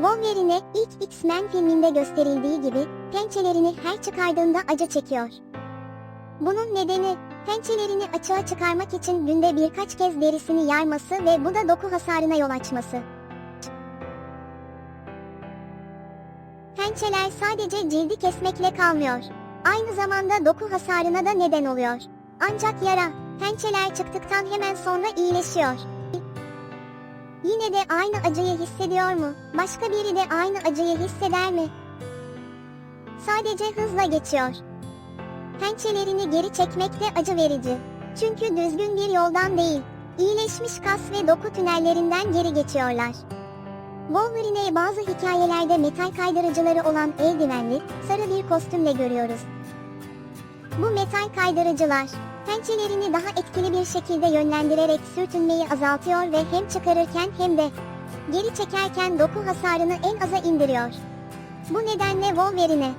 Wolverine ilk X-Men filminde gösterildiği gibi pençelerini her çıkardığında acı çekiyor. Bunun nedeni pençelerini açığa çıkarmak için günde birkaç kez derisini yarması ve bu da doku hasarına yol açması. Pençeler sadece cildi kesmekle kalmıyor. Aynı zamanda doku hasarına da neden oluyor. Ancak yara, pençeler çıktıktan hemen sonra iyileşiyor. Yine de aynı acıyı hissediyor mu? Başka biri de aynı acıyı hisseder mi? Sadece hızla geçiyor. Pençelerini geri çekmek de acı verici. Çünkü düzgün bir yoldan değil, iyileşmiş kas ve doku tünellerinden geri geçiyorlar. Wolverine'yi bazı hikayelerde metal kaydırıcıları olan eldivenli, sarı bir kostümle görüyoruz. Bu metal kaydırıcılar, pençelerini daha etkili bir şekilde yönlendirerek sürtünmeyi azaltıyor ve hem çıkarırken hem de geri çekerken doku hasarını en aza indiriyor. Bu nedenle Wolverine,